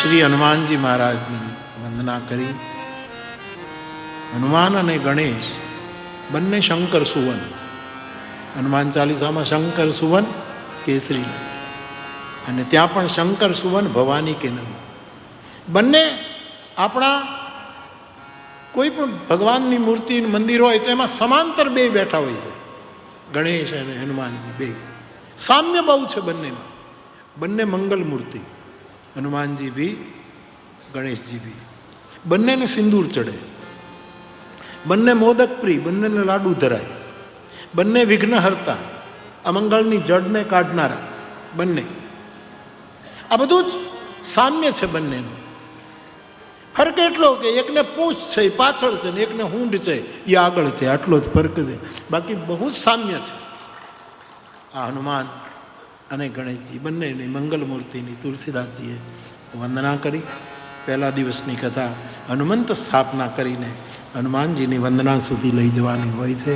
શ્રી હનુમાનજી મહારાજની વંદના કરી. હનુમાન અને ગણેશ બંને શંકર સુવન. હનુમાન ચાલીસામાં શંકર સુવન, કેસરી અને ત્યાં પણ શંકર સુવન, ભવાની કે બંને આપણા કોઈ પણ ભગવાનની મૂર્તિ મંદિર હોય તો એમાં સમાંતર બે બેઠા હોય છે. ગણેશ અને હનુમાનજી બે. સામ્ય બહુ છે બંનેમાં. બંને મંગલ મૂર્તિ. હનુમાનજી બી ગણેશજી બી બંનેને સિંદૂર ચડે. બંને મોદક પ્રિય બંનેને લાડુ ધરાય. બંને વિઘ્નહર્તા અમંગળની જડને કાઢનારા બંને. આ બધું જ સામ્ય છે બંનેનું. ફરક એટલો કે એકને પૂંછ છે પાછળ છે ને એકને હૂંઢ છે એ આગળ છે. આટલો જ ફરક છે. બાકી બહુ જ સામ્ય છે. આ હનુમાન અને ગણેશજી, બંનેની મંગલમૂર્તિની તુલસીદાસજીએ વંદના કરી. પહેલા દિવસની કથા હનુમંત સ્થાપના કરીને હનુમાનજીની વંદના સુધી લઈ જવાની હોય છે.